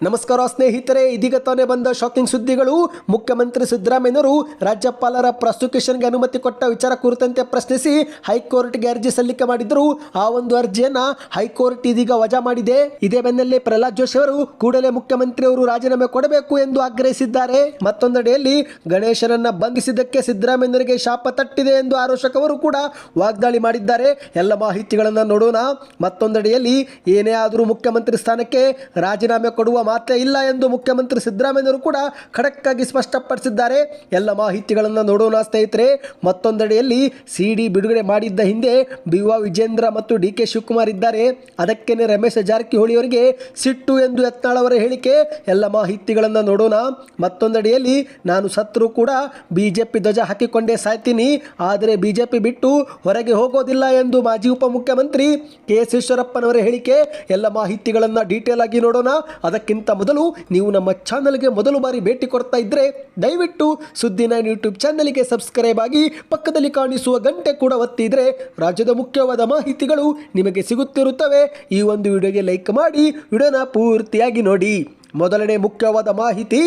ನಮಸ್ಕಾರ ಸ್ನೇಹಿತರೆ, ಇದೀಗ ತಾನೇ ಬಂದ ಶಾಕಿಂಗ್ ಸುದ್ದಿಗಳು. ಮುಖ್ಯಮಂತ್ರಿ ಸಿದ್ದರಾಮಯ್ಯನವರು ರಾಜ್ಯಪಾಲರ ಪ್ರಾಸಿಕ್ಯೂಷನ್ಗೆ ಅನುಮತಿ ಕೊಟ್ಟ ವಿಚಾರ ಕುರಿತಂತೆ ಪ್ರಶ್ನಿಸಿ ಹೈಕೋರ್ಟ್ಗೆ ಅರ್ಜಿ ಸಲ್ಲಿಕೆ ಮಾಡಿದ್ರು ಆ ಒಂದು ಅರ್ಜಿಯನ್ನ ಹೈಕೋರ್ಟ್ ಇದೀಗ ವಜಾ ಮಾಡಿದೆ. ಇದೇ ಬೆನ್ನಲ್ಲೇ ಪ್ರಹ್ಲಾದ್ ಜೋಶಿ ಅವರು ಕೂಡಲೇ ಮುಖ್ಯಮಂತ್ರಿ ಅವರು ರಾಜೀನಾಮೆ ಕೊಡಬೇಕು ಎಂದು ಆಗ್ರಹಿಸಿದ್ದಾರೆ. ಮತ್ತೊಂದೆಡೆಯಲ್ಲಿ ಗಣೇಶನನ್ನ ಬಂಧಿಸಿದ್ದಕ್ಕೆ ಸಿದ್ದರಾಮಯ್ಯನವರಿಗೆ ಶಾಪ ತಟ್ಟಿದೆ ಎಂದು ಆರೋಷಕವರು ಕೂಡ ವಾಗ್ದಾಳಿ ಮಾಡಿದ್ದಾರೆ. ಎಲ್ಲ ಮಾಹಿತಿಗಳನ್ನು ನೋಡೋಣ. ಮತ್ತೊಂದೆಡೆಯಲ್ಲಿ ಏನೇ ಆದರೂ ಮುಖ್ಯಮಂತ್ರಿ ಸ್ಥಾನಕ್ಕೆ ರಾಜೀನಾಮೆ ಕೊಡುವ ಮಾತೇ ಇಲ್ಲ ಎಂದು ಮುಖ್ಯಮಂತ್ರಿ ಸಿದ್ದರಾಮಯ್ಯವರು ಕೂಡ ಖಡಕ್ಕಾಗಿ ಸ್ಪಷ್ಟಪಡಿಸಿದ್ದಾರೆ. ಎಲ್ಲ ಮಾಹಿತಿಗಳನ್ನು ನೋಡೋಣ ಸ್ನೇಹಿತರೆ. ಮತ್ತೊಂದೆಡೆಯಲ್ಲಿ ಸಿಡಿ ಬಿಡುಗಡೆ ಮಾಡಿದ್ದ ಹಿಂದೆ ಬಿ ವಿಜೇಂದ್ರ ಮತ್ತು ಡಿ ಕೆ ಶಿವಕುಮಾರ್ ಇದ್ದಾರೆ. ಅದಕ್ಕೇನೆ ರಮೇಶ್ ಜಾರಕಿಹೊಳಿ ಅವರಿಗೆ ಸಿಟ್ಟು ಎಂದು ಯತ್ನಾಳ್ ಹೇಳಿಕೆ. ಎಲ್ಲ ಮಾಹಿತಿಗಳನ್ನು ನೋಡೋಣ. ಮತ್ತೊಂದೆಡೆಯಲ್ಲಿ ನಾನು ಸತ್ರು ಕೂಡ ಬಿಜೆಪಿ ಧ್ವಜ ಹಾಕಿಕೊಂಡೇ ಸಾಯ್ತೀನಿ. ಆದರೆ ಬಿಜೆಪಿ ಬಿಟ್ಟು ಹೊರಗೆ ಹೋಗೋದಿಲ್ಲ ಎಂದು ಮಾಜಿ ಉಪಮುಖ್ಯಮಂತ್ರಿ ಕೆ ಎಸ್ ಈಶ್ವರಪ್ಪನವರ ಹೇಳಿಕೆ. ಎಲ್ಲ ಮಾಹಿತಿಗಳನ್ನು ಡೀಟೇಲ್ ಆಗಿ ನೋಡೋಣ. ಅದಕ್ಕಿಂತ ಮೊದಲು ನೀವು ನಮ್ಮ ಚಾನಲ್ಗೆ ಮೊದಲು ಬಾರಿ ಭೇಟಿ ಕೊಡ್ತಾ ಇದ್ದರೆ ದಯವಿಟ್ಟು ಸುದ್ದಿ ನೈನ್ ಯೂಟ್ಯೂಬ್ ಚಾನಲ್ಗೆ ಸಬ್ಸ್ಕ್ರೈಬ್ ಆಗಿ ಪಕ್ಕದಲ್ಲಿ ಕಾಣಿಸುವ ಗಂಟೆ ಕೂಡ ಒತ್ತಿದ್ರೆ ರಾಜ್ಯದ ಮುಖ್ಯವಾದ ಮಾಹಿತಿಗಳು ನಿಮಗೆ ಸಿಗುತ್ತಿರುತ್ತವೆ. ಈ ಒಂದು ವಿಡಿಯೋಗೆ ಲೈಕ್ ಮಾಡಿ. ವಿಡಿಯೋನ ಪೂರ್ತಿಯಾಗಿ ನೋಡಿ. ಮೊದಲನೇ ಮುಖ್ಯವಾದ ಮಾಹಿತಿ.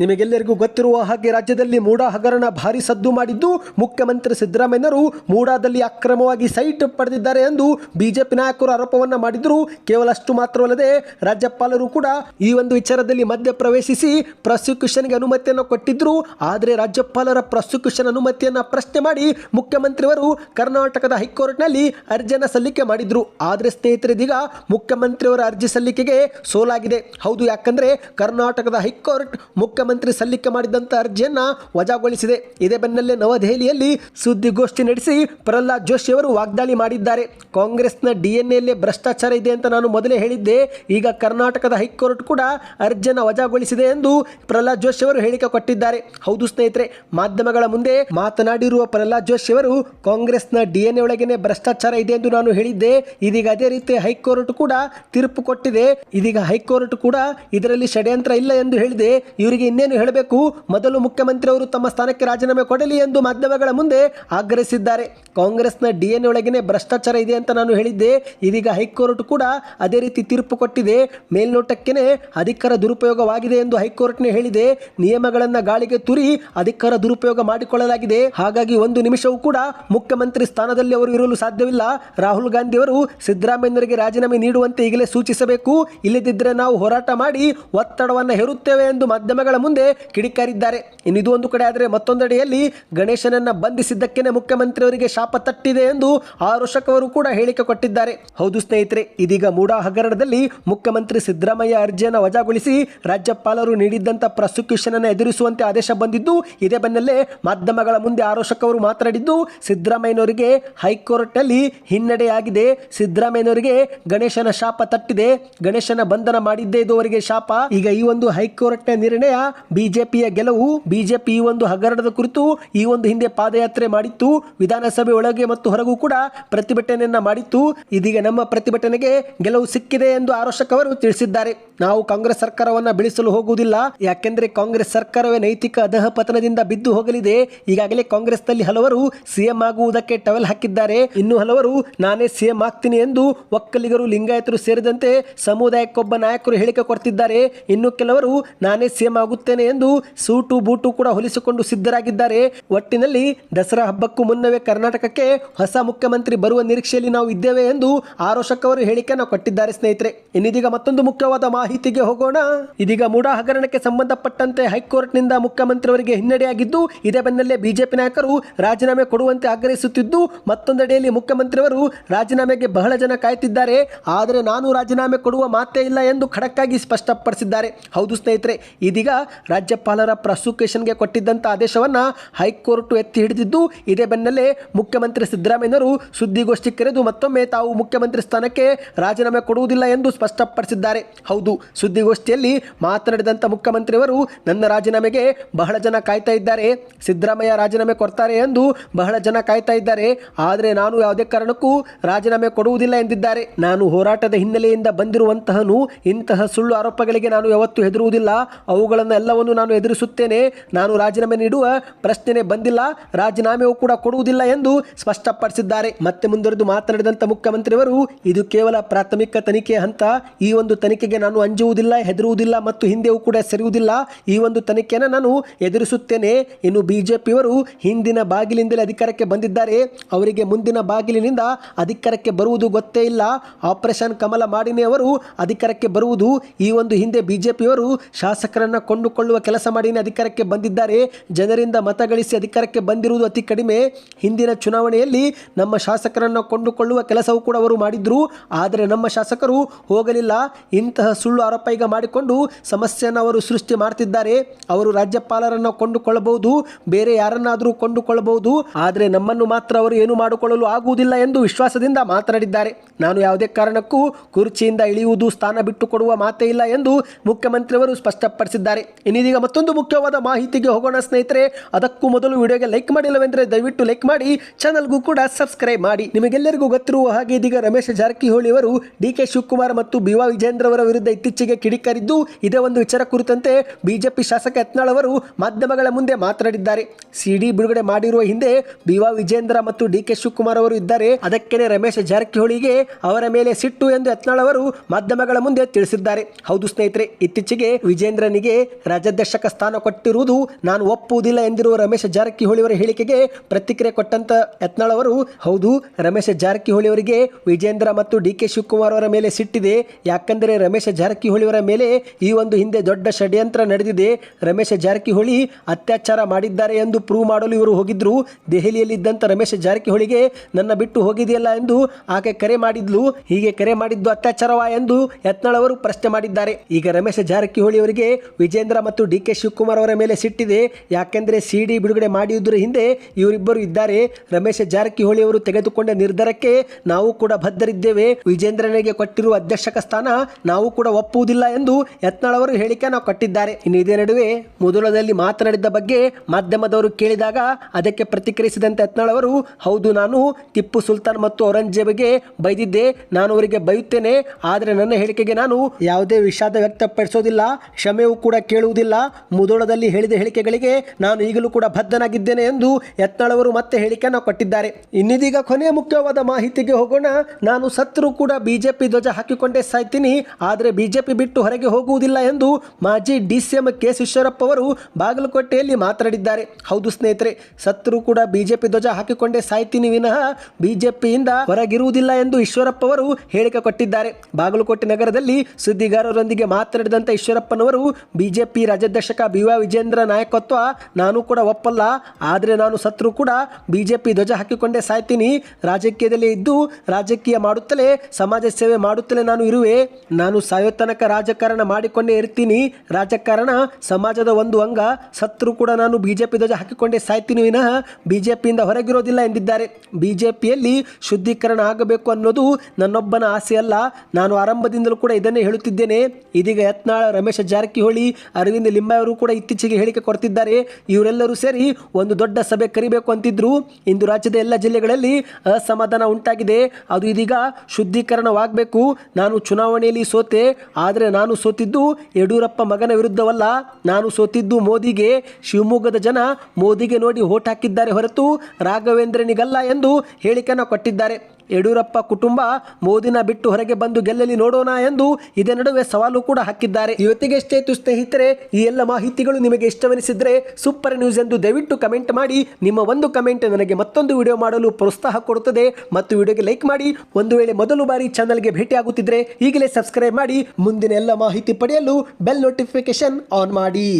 ನಿಮಗೆಲ್ಲರಿಗೂ ಗೊತ್ತಿರುವ ಹಾಗೆ ರಾಜ್ಯದಲ್ಲಿ ಮೂಡಾ ಹಗರಣ ಭಾರಿ ಸದ್ದು ಮಾಡಿದ್ದು ಮುಖ್ಯಮಂತ್ರಿ ಸಿದ್ದರಾಮಯ್ಯರು ಮೂಡಾದಲ್ಲಿ ಅಕ್ರಮವಾಗಿ ಸೈಟ್ ಪಡೆದಿದ್ದಾರೆ ಎಂದು ಬಿಜೆಪಿ ನಾಯಕರು ಆರೋಪವನ್ನ ಮಾಡಿದ್ರು. ಕೇವಲ ಅಷ್ಟು ಮಾತ್ರವಲ್ಲದೆ ರಾಜ್ಯಪಾಲರು ಕೂಡ ಈ ಒಂದು ವಿಚಾರದಲ್ಲಿ ಮಧ್ಯ ಪ್ರವೇಶಿಸಿ ಪ್ರಾಸಿಕ್ಯೂಷನ್ಗೆ ಅನುಮತಿಯನ್ನು ಕೊಟ್ಟಿದ್ರು. ಆದರೆ ರಾಜ್ಯಪಾಲರ ಪ್ರಾಸಿಕ್ಯೂಷನ್ ಅನುಮತಿಯನ್ನ ಪ್ರಶ್ನೆ ಮಾಡಿ ಮುಖ್ಯಮಂತ್ರಿಯವರು ಕರ್ನಾಟಕದ ಹೈಕೋರ್ಟ್ನಲ್ಲಿ ಅರ್ಜಿಯನ್ನು ಸಲ್ಲಿಕೆ ಮಾಡಿದ್ರು. ಆದರೆ ಸ್ನೇಹಿತರೆ, ಇದೀಗ ಮುಖ್ಯಮಂತ್ರಿಯವರ ಅರ್ಜಿ ಸಲ್ಲಿಕೆಗೆ ಸೋಲಾಗಿದೆ. ಹೌದು, ಯಾಕಂದ್ರೆ ಕರ್ನಾಟಕದ ಹೈಕೋರ್ಟ್ ಮುಖ್ಯಮಂತ್ರಿ ಸಲ್ಲಿಕೆ ಮಾಡಿದಂಥ ಅರ್ಜಿಯನ್ನ ವಜಾಗೊಳಿಸಿದೆ. ಇದೇ ಬೆನ್ನಲ್ಲೇ ನವದೆಹಲಿಯಲ್ಲಿ ಸುದ್ದಿಗೋಷ್ಠಿ ನಡೆಸಿ ಪ್ರಹ್ಲಾದ್ ಜೋಶಿ ಅವರು ವಾಗ್ದಾಳಿ ಮಾಡಿದ್ದಾರೆ. ಕಾಂಗ್ರೆಸ್ನ ಡಿ ಎನ್ ಭ್ರಷ್ಟಾಚಾರ ಇದೆ ಅಂತ ನಾನು ಮೊದಲೇ ಹೇಳಿದ್ದೆ. ಈಗ ಕರ್ನಾಟಕದ ಹೈಕೋರ್ಟ್ ಕೂಡ ಅರ್ಜಿಯನ್ನು ವಜಾಗೊಳಿಸಿದೆ ಎಂದು ಪ್ರಹ್ಲಾದ್ ಜೋಶಿ ಅವರು ಹೇಳಿಕೆ ಕೊಟ್ಟಿದ್ದಾರೆ. ಹೌದು ಸ್ನೇಹಿತರೆ, ಮಾಧ್ಯಮಗಳ ಮುಂದೆ ಮಾತನಾಡಿರುವ ಪ್ರಹ್ಲಾದ್ ಜೋಶಿ ಅವರು, ಕಾಂಗ್ರೆಸ್ನ ಡಿ ಎನ್ ಎ ಒಳಗೇನೆ ಭ್ರಷ್ಟಾಚಾರ ಇದೆ ಎಂದು ನಾನು ಹೇಳಿದ್ದೆ. ಇದೀಗ ಅದೇ ರೀತಿ ಹೈಕೋರ್ಟ್ ಕೂಡ ತೀರ್ಪು ಕೊಟ್ಟಿದೆ. ಇದೀಗ ಹೈಕೋರ್ಟ್ ಕೂಡ ಇದರಲ್ಲಿ ಷಡ್ಯಂತ್ರ ಇಲ್ಲ ಎಂದು ಹೇಳಿದೆ. ಇವರಿಗೆ ಇನ್ನೇನು ಹೇಳಬೇಕು? ಮೊದಲು ಮುಖ್ಯಮಂತ್ರಿ ಅವರು ತಮ್ಮ ಸ್ಥಾನಕ್ಕೆ ರಾಜೀನಾಮೆ ಕೊಡಲಿ ಎಂದು ಮಾಧ್ಯಮಗಳ ಮುಂದೆ ಆಗ್ರಹಿಸಿದ್ದಾರೆ. ಕಾಂಗ್ರೆಸ್ನ ಡಿಎನ್ ಒಳಗೇನೆ ಭ್ರಷ್ಟಾಚಾರ ಇದೆ ಅಂತ ನಾನು ಹೇಳಿದ್ದೆ. ಇದೀಗ ಹೈಕೋರ್ಟ್ ಕೂಡ ಅದೇ ರೀತಿ ತೀರ್ಪು ಕೊಟ್ಟಿದೆ. ಮೇಲ್ನೋಟಕ್ಕೇನೆ ಅಧಿಕಾರ ದುರುಪಯೋಗವಾಗಿದೆ ಎಂದು ಹೈಕೋರ್ಟ್ನೇ ಹೇಳಿದೆ. ನಿಯಮಗಳನ್ನು ಗಾಳಿಗೆ ತುರಿ ಅಧಿಕಾರ ದುರುಪಯೋಗ ಮಾಡಿಕೊಳ್ಳಲಾಗಿದೆ. ಹಾಗಾಗಿ ಒಂದು ನಿಮಿಷವೂ ಕೂಡ ಮುಖ್ಯಮಂತ್ರಿ ಸ್ಥಾನದಲ್ಲಿ ಅವರು ಇರಲು ಸಾಧ್ಯವಿಲ್ಲ. ರಾಹುಲ್ ಗಾಂಧಿ ಅವರು ಸಿದ್ದರಾಮಯ್ಯನವರಿಗೆ ರಾಜೀನಾಮೆ ನೀಡುವಂತೆ ಈಗಲೇ ಸೂಚಿಸಬೇಕು. ಇಲ್ಲದಿದ್ದರೆ ನಾವು ಹೋರಾಟ ಮಾಡಿ ಒತ್ತಡವನ್ನು ಹೇರುತ್ತೇವೆ ಎಂದು ಮಾಧ್ಯಮಗಳ ಮುಂದೆ ಕಿಡಿಕಾರಿದ್ದಾರೆ. ಇನ್ನು ಇದು ಒಂದು ಕಡೆ ಆದರೆ ಮತ್ತೊಂದೆಡೆಯಲ್ಲಿ ಗಣೇಶನನ್ನು ಬಂಧಿಸಿದ್ದಕ್ಕೇನೆ ಮುಖ್ಯಮಂತ್ರಿಯವರಿಗೆ ಶಾಪ ತಟ್ಟಿದೆ ಎಂದು ಆರೋಷಕವರು ಕೂಡ ಹೇಳಿಕೆ ಕೊಟ್ಟಿದ್ದಾರೆ. ಹೌದು ಸ್ನೇಹಿತರೆ, ಇದೀಗ ಮೂಡಾ ಹಗರಣದಲ್ಲಿ ಮುಖ್ಯಮಂತ್ರಿ ಸಿದ್ದರಾಮಯ್ಯ ಅರ್ಜಿಯನ್ನು ವಜಾಗೊಳಿಸಿ ರಾಜ್ಯಪಾಲರು ನೀಡಿದ್ದಂಥ ಪ್ರಾಸಿಕ್ಯೂಷನ್ ಅನ್ನು ಎದುರಿಸುವಂತೆ ಆದೇಶ ಬಂದಿದ್ದು, ಇದೇ ಬೆನ್ನಲ್ಲೇ ಮಾಧ್ಯಮಗಳ ಮುಂದೆ ಆರೋಷಕವರು ಮಾತನಾಡಿದ್ದು, ಸಿದ್ದರಾಮಯ್ಯನವರಿಗೆ ಹೈಕೋರ್ಟ್ನಲ್ಲಿ ಹಿನ್ನಡೆಯಾಗಿದೆ. ಸಿದ್ದರಾಮಯ್ಯನವರಿಗೆ ಗಣೇಶನ ಶಾಪ ತಟ್ಟಿದೆ. ಗಣೇಶನ ಬಂಧನ ಮಾಡಿದ್ದೇ ಇದುವರೆಗೆ ಅವರಿಗೆ ಶಾಪ ಈಗ ಈ ಒಂದು ಹೈಕೋರ್ಟ್ನ ನಿರ್ಣಯ ಬಿಜೆಪಿಯ ಗೆಲುವು, ಬಿಜೆಪಿ ಈ ಒಂದು ಹಗರಣದ ಕುರಿತು, ಈ ಒಂದು ಹಿಂದೆ ಪಾದಯಾತ್ರೆ ಮಾಡಿತ್ತು, ವಿಧಾನಸಭೆ ಒಳಗೆ ಮತ್ತು ಹೊರಗೂ ಕೂಡ ಪ್ರತಿಭಟನೆಯನ್ನ ಮಾಡಿತ್ತು. ಇದೀಗ ನಮ್ಮ ಪ್ರತಿಭಟನೆಗೆ ಗೆಲುವು ಸಿಕ್ಕಿದೆ ಎಂದು ಆರೋಷಕವರು ತಿಳಿಸಿದ್ದಾರೆ. ನಾವು ಕಾಂಗ್ರೆಸ್ ಸರ್ಕಾರವನ್ನ ಬೆಳೆಸಲು ಹೋಗುವುದಿಲ್ಲ. ಯಾಕೆಂದ್ರೆ ಕಾಂಗ್ರೆಸ್ ಸರ್ಕಾರವೇ ನೈತಿಕ ಅಧಃಪತನದಿಂದ ಬಿದ್ದು ಹೋಗಲಿದೆ. ಈಗಾಗಲೇ ಕಾಂಗ್ರೆಸ್ನಲ್ಲಿ ಹಲವರು ಸಿಎಂ ಆಗುವುದಕ್ಕೆ ಟವೆಲ್ ಹಾಕಿದ್ದಾರೆ. ಇನ್ನು ಹಲವರು ನಾನೇ ಸಿಎಂ ಆಗ್ತೀನಿ ಎಂದು ಒಕ್ಕಲಿಗರು, ಲಿಂಗಾಯತರು ಸೇರಿದಂತೆ ಸಮುದಾಯಕ್ಕೊಬ್ಬ ನಾಯಕರು ಹೇಳಿಕೆ ಕೊಡ್ತಿದ್ದಾರೆ. ಇನ್ನು ಕೆಲವರು, ನಾನೇ ಸಿಎಂ ಆಗುತ್ತೇನೆ ಎಂದು ಸೂಟು ಬೂಟು ಕೂಡ ಹೊಲಿಸಿಕೊಂಡು ಸಿದ್ಧರಾಗಿದ್ದಾರೆ. ಒಟ್ಟಿನಲ್ಲಿ ದಸರಾ ಹಬ್ಬಕ್ಕೂ ಮುನ್ನವೇ ಕರ್ನಾಟಕಕ್ಕೆ ಹೊಸ ಮುಖ್ಯಮಂತ್ರಿ ಬರುವ ನಿರೀಕ್ಷೆಯಲ್ಲಿ ನಾವು ಇದ್ದೇವೆ ಎಂದು ಆರೋಷಕ್ ಅವರು ಹೇಳಿಕೆಯನ್ನು ಕೊಟ್ಟಿದ್ದಾರೆ ಸ್ನೇಹಿತರೆ. ಇನ್ನಿದೀಗ ಮತ್ತೊಂದು ಮುಖ್ಯವಾದ ಮಾಹಿತಿಗೆ ಹೋಗೋಣ. ಇದೀಗ ಮೂಡಾ ಹಗರಣಕ್ಕೆ ಸಂಬಂಧಪಟ್ಟಂತೆ ಹೈಕೋರ್ಟ್ನಿಂದ ಮುಖ್ಯಮಂತ್ರಿಯವರಿಗೆ ಹಿನ್ನಡೆಯಾಗಿದ್ದು, ಇದೇ ಬೆನ್ನಲ್ಲೇ ಬಿಜೆಪಿ ನಾಯಕರು ರಾಜೀನಾಮೆ ಕೊಡುವಂತೆ ಆಗ್ರಹಿಸುತ್ತಿದ್ದು, ಮತ್ತೊಂದೆಡೆಯಲ್ಲಿ ಮುಖ್ಯಮಂತ್ರಿಯವರು ರಾಜೀನಾಮೆಗೆ ಬಹಳ ಜನ ಕಾಯ್ತಿದ್ದಾರೆ. ಆದರೆ ನಾನು ರಾಜೀನಾಮೆ ಕೊಡುವ ಮಾತೇ ಇಲ್ಲ ಎಂದು ಖಡಕ್ಕಾಗಿ ಸ್ಪಷ್ಟಪಡಿಸಿದ್ದಾರೆ. ಹೌದು ಸ್ನೇಹಿತರೆ, ಇದೀಗ ರಾಜ್ಯಪಾಲರ ಪ್ರಾಸಿಕ್ಯೂಷನ್ಗೆ ಕೊಟ್ಟಿದ್ದಂಥ ಆದೇಶವನ್ನು ಹೈಕೋರ್ಟ್ ಎತ್ತಿ ಹಿಡಿದಿದ್ದು, ಇದೇ ಬೆನ್ನಲ್ಲೇ ಮುಖ್ಯಮಂತ್ರಿ ಸಿದ್ದರಾಮಯ್ಯನವರು ಸುದ್ದಿಗೋಷ್ಠಿ ಕರೆದು ಮತ್ತೊಮ್ಮೆ ತಾವು ಮುಖ್ಯಮಂತ್ರಿ ಸ್ಥಾನಕ್ಕೆ ರಾಜೀನಾಮೆ ಕೊಡುವುದಿಲ್ಲ ಎಂದು ಸ್ಪಷ್ಟಪಡಿಸಿದ್ದಾರೆ. ಹೌದು, ಸುದ್ದಿಗೋಷ್ಠಿಯಲ್ಲಿ ಮಾತನಾಡಿದಂಥ ಮುಖ್ಯಮಂತ್ರಿಯವರು, ನನ್ನ ರಾಜೀನಾಮೆಗೆ ಬಹಳ ಜನ ಕಾಯ್ತಾ ಇದ್ದಾರೆ, ಸಿದ್ದರಾಮಯ್ಯ ರಾಜೀನಾಮೆ ಕೊಡ್ತಾರೆ ಎಂದು ಬಹಳ ಜನ ಕಾಯ್ತಾ ಇದ್ದಾರೆ, ಆದರೆ ನಾನು ಯಾವುದೇ ಕಾರಣಕ್ಕೂ ರಾಜೀನಾಮೆ ಕೊಡುವುದಿಲ್ಲ ಎಂದಿದ್ದಾರೆ. ನಾನು ಹೋರಾಟದ ಹಿನ್ನೆಲೆಯಿಂದ ಬಂದಿರುವಂತಹನು ಇಂತಹ ಸುಳ್ಳು ಆರೋಪಗಳಿಗೆ ಹೇಳಿಕೆಗಳಿಗೆ ನಾನು ಯಾವತ್ತೂ ಹೆದರುವುದಿಲ್ಲ. ಅವುಗಳನ್ನು ಎಲ್ಲವನ್ನು ನಾನು ಎದುರಿಸುತ್ತೇನೆ. ನಾನು ರಾಜೀನಾಮೆ ನೀಡುವ ಪ್ರಶ್ನೆನೇ ಬಂದಿಲ್ಲ. ರಾಜೀನಾಮೆಯೂ ಕೂಡ ಕೊಡುವುದಿಲ್ಲ ಎಂದು ಸ್ಪಷ್ಟಪಡಿಸಿದ್ದಾರೆ. ಮತ್ತೆ ಮುಂದುವರೆದು ಮಾತನಾಡಿದಂಥ ಮುಖ್ಯಮಂತ್ರಿಯವರು, ಇದು ಕೇವಲ ಪ್ರಾಥಮಿಕ ತನಿಖೆ ಹಂತ. ಈ ಒಂದು ತನಿಖೆಗೆ ನಾನು ಅಂಜುವುದಿಲ್ಲ, ಹೆದರುವುದಿಲ್ಲ ಮತ್ತು ಹಿಂದೆಯೂ ಕೂಡ ಸರಿಯುವುದಿಲ್ಲ. ಈ ಒಂದು ತನಿಖೆಯನ್ನು ನಾನು ಎದುರಿಸುತ್ತೇನೆ. ಇನ್ನು ಬಿಜೆಪಿಯವರು ಹಿಂದಿನ ಬಾಗಿಲಿಂದಲೇ ಅಧಿಕಾರಕ್ಕೆ ಬಂದಿದ್ದಾರೆ. ಅವರಿಗೆ ಮುಂದಿನ ಬಾಗಿಲಿನಿಂದ ಅಧಿಕಾರಕ್ಕೆ ಬರುವುದು ಗೊತ್ತೇ ಇಲ್ಲ. ಆಪರೇಷನ್ ಕಮಲ ಮಾಡಿನೇ ಅವರು ಅಧಿಕಾರಕ್ಕೆ ಬರುವುದು ಈ ಒಂದು ಹಿಂದೆ ಬಿಜೆಪಿಯವರು ಶಾಸಕರನ್ನು ಕೊಂಡುಕೊಳ್ಳುವ ಕೆಲಸ ಮಾಡಿನೇ ಅಧಿಕಾರಕ್ಕೆ ಬಂದಿದ್ದಾರೆ. ಜನರಿಂದ ಮತ ಗಳಿಸಿ ಅಧಿಕಾರಕ್ಕೆ ಬಂದಿರುವುದು ಅತಿ ಕಡಿಮೆ. ಹಿಂದಿನ ಚುನಾವಣೆಯಲ್ಲಿ ನಮ್ಮ ಶಾಸಕರನ್ನು ಕೊಂಡುಕೊಳ್ಳುವ ಕೆಲಸವೂ ಕೂಡ ಅವರು ಮಾಡಿದ್ರು. ಆದರೆ ನಮ್ಮ ಶಾಸಕರು ಹೋಗಲಿಲ್ಲ. ಇಂತಹ ಸುಳ್ಳು ಆರೋಪ ಈಗ ಮಾಡಿಕೊಂಡು ಸಮಸ್ಯೆಯನ್ನು ಅವರು ಸೃಷ್ಟಿ ಮಾಡ್ತಿದ್ದಾರೆ. ಅವರು ರಾಜ್ಯಪಾಲರನ್ನು ಕೊಂಡುಕೊಳ್ಳಬಹುದು. ಬೇರೆ ಯಾರನ್ನಾದರೂ ಕೊಂಡುಕೊಳ್ಳಬಹುದು. ಆದರೆ ನಮ್ಮನ್ನು ಮಾತ್ರ ಅವರು ಏನು ಮಾಡಿಕೊಳ್ಳಲು ಆಗುವುದಿಲ್ಲ ಎಂದು ವಿಶ್ವಾಸದಿಂದ ಮಾತನಾಡಿದ್ದಾರೆ. ನಾನು ಯಾವುದೇ ಕಾರಣಕ್ಕೂ ಕುರ್ಚಿಯಿಂದ ಇಳಿಯುವುದು, ಸ್ಥಾನ ಬಿಟ್ಟುಕೊಡುವ ಮಾತೇ ಇಲ್ಲ ಎಂದು ಮುಖ್ಯಮಂತ್ರಿಯವರು ಸ್ಪಷ್ಟಪಡಿಸಿದ್ದಾರೆ. ಇನ್ನಿದೀಗ ಮತ್ತೊಂದು ಮುಖ್ಯವಾದ ಮಾಹಿತಿಗೆ ಹೋಗೋಣ ಸ್ನೇಹಿತರೆ, ಅದಕ್ಕೂ ಮೊದಲು ವಿಡಿಯೋಗೆ ಲೈಕ್ ಮಾಡಿಲ್ಲವೆಂದರೆ ದಯವಿಟ್ಟು ಲೈಕ್ ಮಾಡಿ, ಚಾನಲ್ಗೂ ಕೂಡ ಸಬ್ಸ್ಕ್ರೈಬ್ ಮಾಡಿ. ನಿಮಗೆಲ್ಲರಿಗೂ ಗೊತ್ತಿರುವ ಹಾಗೆ ಇದೀಗ ರಮೇಶ್ ಜಾರಕಿಹೊಳಿ ಅವರು ಡಿ ಕೆ ಶಿವಕುಮಾರ್ ಮತ್ತು ಬಿ ವಾ ವಿಜೇಂದ್ರ ಅವರ ವಿರುದ್ಧ ಇತ್ತೀಚೆಗೆ ಕಿಡಿಕಾರಿದ್ದು, ಇದೇ ಒಂದು ವಿಚಾರ ಕುರಿತಂತೆ ಬಿಜೆಪಿ ಶಾಸಕ ಯತ್ನಾಳ್ ಅವರು ಮಾಧ್ಯಮಗಳ ಮುಂದೆ ಮಾತನಾಡಿದ್ದಾರೆ. ಸಿಡಿ ಬಿಡುಗಡೆ ಮಾಡಿರುವ ಹಿಂದೆ ಬಿ ವಾ ವಿಜೇಂದ್ರ ಮತ್ತು ಡಿ ಕೆ ಶಿವಕುಮಾರ್ ಅವರು ಇದ್ದಾರೆ. ಅದಕ್ಕೇನೆ ರಮೇಶ್ ಜಾರಕಿಹೊಳಿಗೆ ಅವರ ಮೇಲೆ ಸಿಟ್ಟು ಎಂದು ಯತ್ನಾಳ್ ಅವರು ಮಾಧ್ಯಮಗಳ ಮುಂದೆ ತಿಳಿಸಿದ್ದಾರೆ. ಹೌದು ಸ್ನೇಹಿತರೆ ಇತ್ತೀಚೆಗೆ ವಿಜೇಂದ್ರನಿಗೆ ರಾಜ್ಯಾಧ್ಯಕ್ಷಕ ಸ್ಥಾನ ಕೊಟ್ಟಿರುವುದು ನಾನು ಒಪ್ಪುವುದಿಲ್ಲ ಎಂದಿರುವ ರಮೇಶ್ ಜಾರಕಿಹೊಳಿ ಅವರ ಹೇಳಿಕೆಗೆ ಪ್ರತಿಕ್ರಿಯೆ ಕೊಟ್ಟಂತ ಯತ್ನಾಳ್ ಅವರು, ಹೌದು, ರಮೇಶ್ ಜಾರಕಿಹೊಳಿ ಅವರಿಗೆ ವಿಜೇಂದ್ರ ಮತ್ತು ಡಿ ಕೆ ಶಿವಕುಮಾರ್ ಅವರ ಮೇಲೆ ಸಿಟ್ಟಿದೆ. ಯಾಕಂದರೆ ರಮೇಶ್ ಜಾರಕಿಹೊಳಿ ಅವರ ಮೇಲೆ ಈ ಒಂದು ಹಿಂದೆ ದೊಡ್ಡ ಷಡ್ಯಂತ್ರ ನಡೆದಿದೆ. ರಮೇಶ್ ಜಾರಕಿಹೊಳಿ ಅತ್ಯಾಚಾರ ಮಾಡಿದ್ದಾರೆ ಎಂದು ಪ್ರೂವ್ ಮಾಡಲು ಇವರು ಹೋಗಿದ್ರು. ದೆಹಲಿಯಲ್ಲಿದ್ದಂಥ ರಮೇಶ್ ಜಾರಕಿಹೊಳಿಗೆ ನನ್ನ ಬಿಟ್ಟು ಹೋಗಿದೆಯಲ್ಲ ಎಂದು ಆಕೆ ಕರೆ ಮಾಡಿದ್ಲು. ಹೀಗೆ ಕರೆ ಮಾಡಿದ್ದು ಅತ್ಯಾಚಾರವಾ ಎಂದು ಯತ್ನಾಳ್ ಅವರು ಪ್ರಶ್ನೆ ಮಾಡಿದ್ದಾರೆ. ಈಗ ರಮೇಶ ಜಾರಕಿಹೊಳಿ ಅವರಿಗೆ ವಿಜೇಂದ್ರ ಮತ್ತು ಡಿ ಕೆ ಶಿವಕುಮಾರ್ ಅವರ ಮೇಲೆ ಸಿಟ್ಟಿದೆ. ಯಾಕೆಂದರೆ ಸಿ ಡಿ ಬಿಡುಗಡೆ ಮಾಡಿಯುವುದರ ಹಿಂದೆ ಇವರಿಬ್ಬರು ಇದ್ದಾರೆ. ರಮೇಶ ಜಾರಕಿಹೊಳಿ ಅವರು ತೆಗೆದುಕೊಂಡ ನಿರ್ಧಾರಕ್ಕೆ ನಾವು ಕೂಡ ಬದ್ಧರಿದ್ದೇವೆ. ವಿಜೇಂದ್ರನಿಗೆ ಕೊಟ್ಟಿರುವ ಅಧ್ಯಕ್ಷಕ ಸ್ಥಾನ ನಾವು ಕೂಡ ಒಪ್ಪುವುದಿಲ್ಲ ಎಂದು ಯತ್ನಾಳ್ ಅವರು ಹೇಳಿಕೆ ನಾವು ಕೊಟ್ಟಿದ್ದಾರೆ. ಇನ್ನು ಇದೇ ನಡುವೆ ಮೊದಲದಲ್ಲಿ ಮಾತನಾಡಿದ್ದ ಬಗ್ಗೆ ಮಾಧ್ಯಮದವರು ಕೇಳಿದಾಗ ಅದಕ್ಕೆ ಪ್ರತಿಕ್ರಿಯಿಸಿದಂತೆ ಯತ್ನಾಳ್ ಅವರು, ಹೌದು, ನಾನು ಟಿಪ್ಪು ಸುಲ್ತಾನ್ ಮತ್ತು ಔರಂಗಜೇಬಿಗೆ ಬೈದಿದ್ದೆ. ನಾನು ಅವರಿಗೆ ಬೈಯುತ್ತೇನೆ. ಆದರೆ ನನ್ನ ಹೇಳಿಕೆಗೆ ನಾನು ಯಾವುದೇ ವಿಷಾದ ವ್ಯಕ್ತಪಡಿಸೋದಿಲ್ಲ, ಕ್ಷಮೆಯೂ ಕೂಡ ಕೇಳುವುದಿಲ್ಲ. ಮುದೋಳದಲ್ಲಿ ಹೇಳಿದ ಹೇಳಿಕೆಗಳಿಗೆ ನಾನು ಈಗಲೂ ಕೂಡ ಬದ್ಧನಾಗಿದ್ದೇನೆ ಎಂದು ಯತ್ನಾಳವರು ಮತ್ತೆ ಹೇಳಿಕೆಯನ್ನು ಕೊಟ್ಟಿದ್ದಾರೆ. ಇನ್ನಿದೀಗ ಕೊನೆಯ ಮುಖ್ಯವಾದ ಮಾಹಿತಿಗೆ ಹೋಗೋಣ. ನಾನು ಸತ್ರು ಕೂಡ ಬಿಜೆಪಿ ಧ್ವಜ ಹಾಕಿಕೊಂಡೇ ಸಾಯ್ತೀನಿ. ಆದರೆ ಬಿಜೆಪಿ ಬಿಟ್ಟು ಹೊರಗೆ ಹೋಗುವುದಿಲ್ಲ ಎಂದು ಮಾಜಿ ಡಿ ಸಿ ಕೆ ಈಶ್ವರಪ್ಪ ಅವರು ಬಾಗಲಕೋಟೆಯಲ್ಲಿ ಮಾತನಾಡಿದ್ದಾರೆ. ಹೌದು ಸ್ನೇಹಿತರೆ, ಸತ್ರು ಕೂಡ ಬಿಜೆಪಿ ಧ್ವಜ ಹಾಕಿಕೊಂಡೇ ಸಾಯ್ತೀನಿ ವಿನಃ ಬಿಜೆಪಿಯಿಂದ ಹೊರಗಿರುವುದಿಲ್ಲ ಎಂದು ಈಶ್ವರಪ್ಪ ಅವರು ಹೇಳಿಕೆ ಕೊಟ್ಟಿದ್ದಾರೆ. ಬಾಗಲಕೋಟೆ ನಗರದಲ್ಲಿ ಸುದ್ದಿಗಾರರೊಂದಿಗೆ ಮಾತನಾಡಿದಂಥ ಈಶ್ವರಪ್ಪನವರು ಬಿಜೆಪಿ ರಾಜ್ಯಾಧ್ಯಕ್ಷಕ ಬಿ ವೈ ವಿಜೇಂದ್ರ ನಾಯಕತ್ವ ನಾನು ಕೂಡ ಒಪ್ಪಲ್ಲ. ಆದರೆ ನಾನು ಸತ್ರು ಕೂಡ ಬಿಜೆಪಿ ಧ್ವಜ ಹಾಕಿಕೊಂಡೇ ಸಾಯ್ತೀನಿ. ರಾಜಕೀಯದಲ್ಲಿ ಇದ್ದು ರಾಜಕೀಯ ಮಾಡುತ್ತಲೇ, ಸಮಾಜ ಸೇವೆ ಮಾಡುತ್ತಲೇ ನಾನು ಇರುವೆ. ನಾನು ಸಾಯೋ ತನಕ ರಾಜಕಾರಣ ಮಾಡಿಕೊಂಡೇ ಇರ್ತೀನಿ. ರಾಜಕಾರಣ ಸಮಾಜದ ಒಂದು ಅಂಗ. ಸತ್ರು ಕೂಡ ನಾನು ಬಿಜೆಪಿ ಧ್ವಜ ಹಾಕಿಕೊಂಡೇ ಸಾಯ್ತೀನಿ ವಿನಃ ಬಿಜೆಪಿಯಿಂದ ಹೊರಗಿರೋದಿಲ್ಲ ಎಂದಿದ್ದಾರೆ. ಬಿಜೆಪಿಯಲ್ಲಿ ಶುದ್ಧೀಕರಣ ಆಗಬೇಕು ಅನ್ನೋದು ನನ್ನೊಬ್ಬನ ಆಸೆ ಅಲ್ಲ. ನಾನು ಆರಂಭದಿಂದಲೂ ಕೂಡ ಇದನ್ನೇ ಹೇಳುತ್ತಿದ್ದೇನೆ. ಇದೀಗ ಯತ್ನಾಳ, ರಮೇಶ್ ಜಾರಕಿಹೊಳಿ, ಅರವಿಂದ ಲಿಂಬಾಯವರು ಕೂಡ ಇತ್ತೀಚೆಗೆ ಹೇಳಿಕೆ ಕೊಡ್ತಿದ್ದಾರೆ. ಇವರೆಲ್ಲರೂ ಸೇರಿ ಒಂದು ದೊಡ್ಡ ಸಭೆ ಕರಿಬೇಕು ಅಂತಿದ್ರು. ಇಂದು ರಾಜ್ಯದ ಎಲ್ಲ ಜಿಲ್ಲೆಗಳಲ್ಲಿ ಅಸಮಾಧಾನ ಉಂಟಾಗಿದೆ. ಅದು ಇದೀಗ ಶುದ್ಧೀಕರಣವಾಗಬೇಕು. ನಾನು ಚುನಾವಣೆಯಲ್ಲಿ ಸೋತೆ, ಆದರೆ ನಾನು ಸೋತಿದ್ದು ಯಡಿಯೂರಪ್ಪ ಮಗನ ವಿರುದ್ಧವಲ್ಲ. ನಾನು ಸೋತಿದ್ದು ಮೋದಿಗೆ. ಶಿವಮೊಗ್ಗದ ಜನ ಮೋದಿಗೆ ನೋಡಿ ಓಟ್ ಹಾಕಿದ್ದಾರೆ ಹೊರತು ರಾಘವೇಂದ್ರನಿಗಲ್ಲ ಎಂದು ಹೇಳಿಕೆಯನ್ನು ಕೊಟ್ಟಿದ್ದಾರೆ. ಯಡಿಯೂರಪ್ಪ ಕುಟುಂಬ ಮೋದಿನ ಬಿಟ್ಟು ಹೊರಗೆ ಬಂದು ಗೆಲ್ಲಲಿ ನೋಡೋಣ ಎಂದು ಇದೇ ನಡುವೆ ಸವಾಲು ಕೂಡ ಹಾಕಿದ್ದಾರೆ. ಇವತ್ತಿಗೆ ತು ಸ್ನೇಹಿತರೆ, ಈ ಎಲ್ಲ ಮಾಹಿತಿಗಳು ನಿಮಗೆ ಇಷ್ಟವೆನಿಸಿದ್ರೆ ಸೂಪರ್ ನ್ಯೂಸ್ ಎಂದು ದಯವಿಟ್ಟು ಕಮೆಂಟ್ ಮಾಡಿ. ನಿಮ್ಮ ಒಂದು ಕಮೆಂಟ್ ನನಗೆ ಮತ್ತೊಂದು ವಿಡಿಯೋ ಮಾಡಲು ಪ್ರೋತ್ಸಾಹ ಕೊಡುತ್ತದೆ. ಮತ್ತು ವಿಡಿಯೋಗೆ ಲೈಕ್ ಮಾಡಿ. ಒಂದು ವೇಳೆ ಮೊದಲು ಬಾರಿ ಚಾನಲ್ಗೆ ಭೇಟಿ ಆಗುತ್ತಿದ್ರೆ ಈಗಲೇ ಸಬ್ಸ್ಕ್ರೈಬ್ ಮಾಡಿ. ಮುಂದಿನ ಎಲ್ಲ ಮಾಹಿತಿ ಪಡೆಯಲು ಬೆಲ್ ನೋಟಿಫಿಕೇಶನ್ ಆನ್ ಮಾಡಿ.